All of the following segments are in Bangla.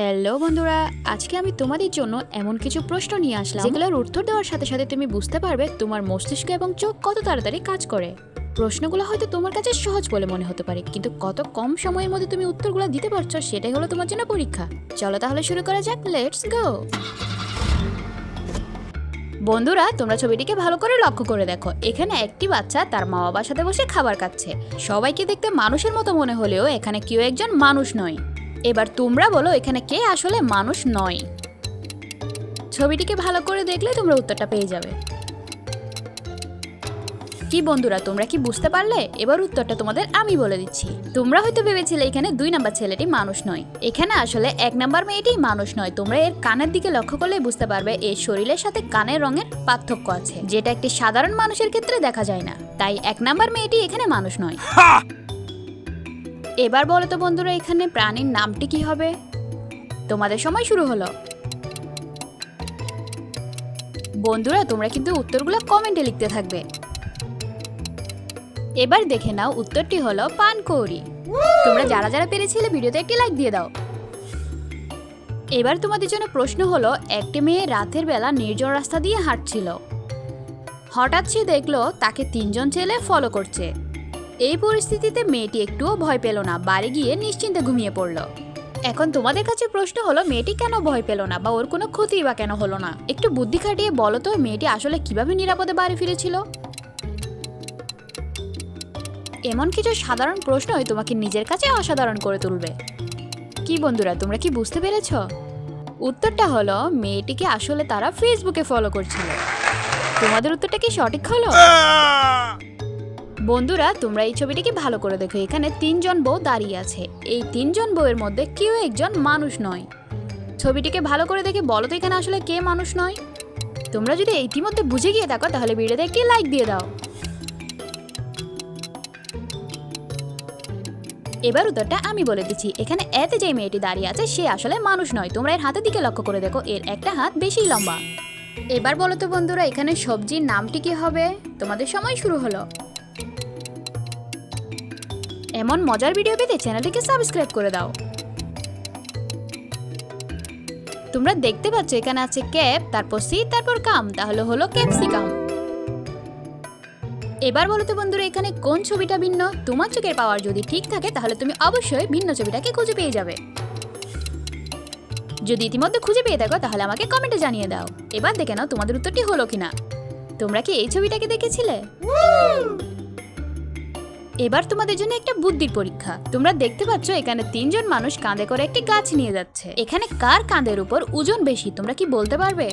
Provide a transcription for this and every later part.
হ্যালো বন্ধুরা, আজকে আমি তোমাদের জন্য এমন কিছু প্রশ্ন নিয়ে আসলাম। যেগুলোর উত্তর দেওয়ার সাথে সাথে তুমি বুঝতে পারবে তোমার মস্তিষ্ক এবং চোখ কত তাড়াতাড়ি কাজ করে। প্রশ্নগুলো হয়তো তোমার কাছে সহজ বলে মনে হতে পারে, কিন্তু কত কম সময়ের মধ্যে তুমি উত্তরগুলো দিতে পারছ সেটাই হলো তোমার জন্য পরীক্ষা। চলো তাহলে শুরু করা যাক লেটস গো বন্ধুরা, তোমরা ছবিটিকে ভালো করে লক্ষ্য করে দেখো। এখানে একটি বাচ্চা তার মা বাবার সাথে বসে খাবার খাচ্ছে। সবাইকে দেখতে মানুষের মতো মনে হলেও এখানে কেউ একজন মানুষ নয়। এবার তোমরা বলো এখানে কে আসলে মানুষ নয়। ছবিটিকে ভালো করে দেখলে তোমরা উত্তরটা পেয়ে যাবে। কি বন্ধুরা, তোমরা কি বুঝতে পারলে? এবার উত্তরটা তোমাদের আমি বলে দিচ্ছি। তোমরা হয়তো ভেবেছিলে এখানে দুই নাম্বার ছেলেটি মানুষ নয়। এখানে আসলে এক নাম্বার মেয়েটি মানুষ নয়। তোমরা এর কানের দিকে লক্ষ্য করলে বুঝতে পারবে এর শরীরের সাথে কানের রঙের পার্থক্য আছে, যেটা একটি সাধারণ মানুষের ক্ষেত্রে দেখা যায় না। তাই এক নাম্বার মেয়েটি এখানে মানুষ নয়। এবার বলো তো বন্ধুরা, এখানে প্রাণীর নামটি কি হবে? তোমাদের সময় শুরু হলো। বন্ধুরা, তোমরা কিন্তু উত্তরগুলো কমেন্টে লিখতে থাকবে। এবার দেখে নাও, উত্তরটি হলো পানকৌড়ি। তোমরা যারা যারা পেরেছিলে ভিডিওতে একটি লাইক দিয়ে দাও। এবার তোমাদের জন্য প্রশ্ন হলো, একটি মেয়ে রাতের বেলা নির্জন রাস্তা দিয়ে হাঁটছিল। হঠাৎ সে দেখল, তাকে তিনজন ছেলে ফলো করছে। এই পরিস্থিতিতে মেয়েটি একটুও ভয় পেল না, বাড়ি গিয়ে নিশ্চিন্তে ঘুমিয়ে পড়ল। এখন তোমাদের কাছে প্রশ্ন হলো, মেয়েটি কেন ভয় পেল না বা ওর কোনো ক্ষতি বা কেন হলো না? একটু বুদ্ধি খাটিয়ে বলো তো মেয়েটি আসলে কীভাবে নিরাপদে বাড়ি ফিরেছিল? এমন কিছু সাধারণ প্রশ্নই তোমাকে নিজের কাছে অসাধারণ করে তুলবে। কি বন্ধুরা, তোমরা কি বুঝতে পেরেছ? উত্তরটা হলো, মেয়েটিকে আসলে তারা ফেসবুকে ফলো করছিল। তোমাদের উত্তরটা কি সঠিক হলো? বন্ধুরা, তোমরা এই ছবিটিকে ভালো করে দেখো। এখানে তিনজন বউ দাঁড়িয়ে আছে। এই তিনজন বউয়ের মধ্যে কেউ একজন মানুষ নয়। ছবিটিকে ভালো করে দেখে বলো তো এখানে আসলে কে মানুষ নয়। তোমরা যদি ইতিমধ্যে বুঝে গিয়ে থাকো তাহলে ভিডিওতে একটি লাইক দিয়ে দাও। এবার উত্তরটা আমি বলে দিচ্ছি। এখানে এতে যে মেয়েটি দাঁড়িয়ে আছে, সে আসলে মানুষ নয়। তোমরা এর হাতের দিকে লক্ষ্য করে দেখো, এর একটা হাত বেশি লম্বা। এবার বলো তো বন্ধুরা, এখানে সবজির নামটি কি হবে? তোমাদের সময় শুরু হলো। এমন মজার ভিডিও পেতে চ্যানেলটিকে সাবস্ক্রাইব করে দাও। তোমরা দেখতে পাচ্ছ এখানে আছে ক্যাপ, তারপর সি, তারপর কাম, তাহলে হলো ক্যাপসিকাম। এবার বলো তো বন্ধুরা, এখানে কোন ছবিটা ভিন্ন? তোমার চোখের পাওয়ার যদি ঠিক থাকে, তাহলে তুমি অবশ্যই ভিন্ন ছবিটাকে খুঁজে পেয়ে যাবে। যদি ইতিমধ্যে খুঁজে পেয়ে থাকো, তাহলে আমাকে কমেন্টে জানিয়ে দাও। এবার দেখে নাও তোমাদের উত্তরটি হলো কিনা। তোমরা কি এই ছবিটাকে দেখেছিলে? এবার তোমাদের জন্য একটা বুদ্ধির পরীক্ষা। তোমরা দেখতে পাচ্ছ এখানে তিনজন মানুষ কাঁধে করে একটি গাছ নিয়ে যাচ্ছে। এখানে কার কাঁধের উপর ওজন বেশি তোমরা কি বলতে পারবে?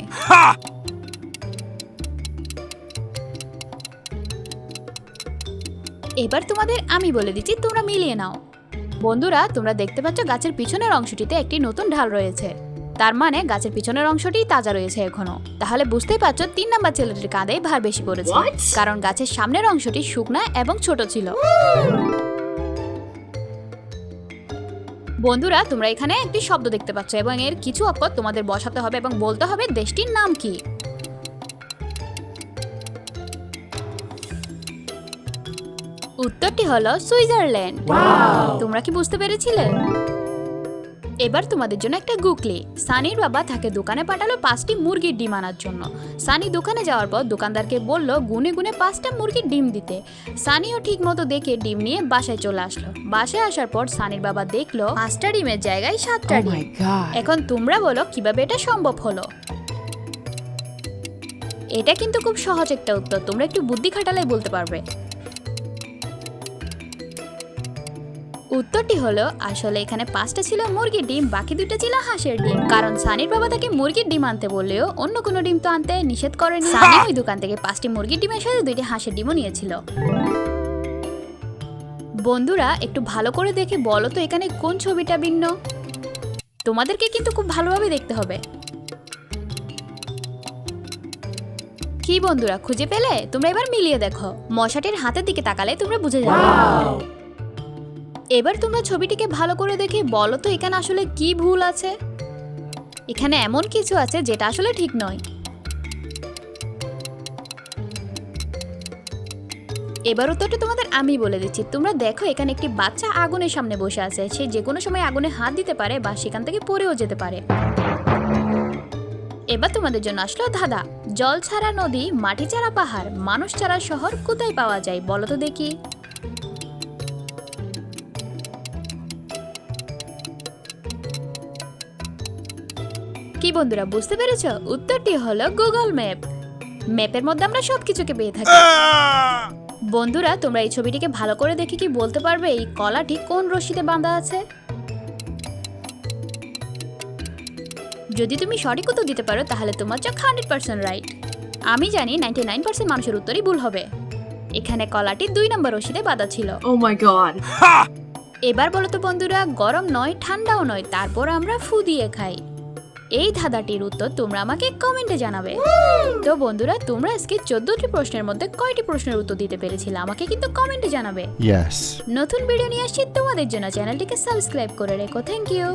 এবার তোমাদের আমি বলে দিচ্ছি তোমরা মিলিয়ে নাও। বন্ধুরা তোমরা দেখতে পাচ্ছ গাছের পিছনের অংশটিতে একটি নতুন ঢাল রয়েছে। তার মানে গাছের পিছনের অংশটি তাজা রয়েছে এখনও। তাহলে বুঝতেই পারছ তিন নাম্বার ছেলেটির কাঁধে ভার বেশি পড়েছে। কারণ গাছের সামনের অংশটি শুকনা এবং ছোট ছিল। বন্ধুরা তোমরা এখানে একটি শব্দ দেখতে পাচ্ছ এবং এর কিছু অক্ষর তোমাদের বসাতে হবে এবং বলতে হবে দেশটির নাম কি। উত্তরটি হলো সুইজারল্যান্ড। তোমরা কি বুঝতে পেরেছিলে? এবার তোমাদের জন্য একটা গুকলি। সানির বাবা তাকে দোকানে পাঠালো পাঁচটি মুরগির ডিম আনার জন্য। সানি দোকানে যাওয়ার পর দোকানদারকে বলল গুনে গুনে পাঁচটা মুরগির ডিম দিতে। সানিও ঠিক মতো দেখে ডিম নিয়ে বাসায় চলে আসলো। বাসায় আসার পর সানির বাবা দেখল পাঁচটা ডিমের জায়গায় সাতটা Oh ডিম। এখন তোমরা বলো কীভাবে এটা সম্ভব হলো? এটা কিন্তু খুব সহজ একটা উত্তর তোমরা একটু বুদ্ধি খাটালে বলতে পারবে। উত্তরটি হলো আসলে এখানে পাঁচটা ছিল মুরগির ডিম বাকি দুটো ছিল হাঁসের ডিম। কারণ সানির বাবা তাকে মুরগির ডিম আনতে বললেও অন্য কোনো ডিম তো আনতে নিষেধ করেনি। সানি? ওই দোকান থেকে পাঁচটি মুরগির ডিমের সাথে দুইটি হাঁসের ডিমও নিয়েছিল। বন্ধুরা একটু ভালো করে দেখে বলো তো এখানে কোন ছবিটা ভিন্ন? তোমাদেরকে কিন্তু খুব ভালোভাবে দেখতে হবে। কি বন্ধুরা খুঁজে পেলে? তোমরা এবার মিলিয়ে দেখো। মশাটির হাতের দিকে তাকালে তোমরা বুঝে যাবে। এবার তোমরা ছবিটিকে ভালো করে দেখে বলো তো এখানে আসলে কি ভুল আছে? এখানে এমন কিছু আছে যেটা আসলে ঠিক নয়। এবার উত্তরটা তোমাদের আমি বলে দিচ্ছি। তোমরা দেখো এখানে একটি বাচ্চা আগুনের সামনে বসে আছে। সে যে কোনো সময় আগুনে হাত দিতে পারে বা সেখান থেকে পড়েও যেতে পারে। এবার তোমাদের জন্য আসলো ধাঁধা। জল ছাড়া নদী, মাটি ছাড়া পাহাড়, মানুষ ছাড়া শহর কোথায় পাওয়া যায় বলো তো দেখি। কি বন্ধুরা বুঝতে পেরেছ? উত্তরটি হলো গুগল ম্যাপ ম্যাপের মধ্যে আমরা সবকিছুকে পেয়ে থাকি। বন্ধুরা তোমরা এই ছবিটিকে ভালো করে দেখে কি বলতে পারবে? এই কলাটি কোন রশিতে বাঁধা আছে? যদি তুমি সঠিক উত্তর দিতে পারো তাহলে তোমার চোখ হান্ড্রেড পার্সেন্ট রাইট। আমি জানি নাইনটি নাইন পার্সেন্ট মানুষের উত্তরই ভুল হবে। এখানে কলাটি দুই নম্বর রশিতে বাঁধা ছিল। Oh. এবার বলো তো বন্ধুরা গরম নয় ঠান্ডাও নয় তারপর আমরা ফু দিয়ে খাই। এই ধাঁধাটির উত্তর তোমরা আমাকে কমেন্টে জানাবে। তো বন্ধুরা তোমরা আজকে চোদ্দটি প্রশ্নের মধ্যে কয়টি প্রশ্নের উত্তর দিতে পেরেছিলে? আমাকে কিন্তু কমেন্টে জানাবে। নতুন ভিডিও নিয়ে আসছি তোমাদের জন্য। চ্যানেলটিকে সাবস্ক্রাইব করে রেখো। Thank you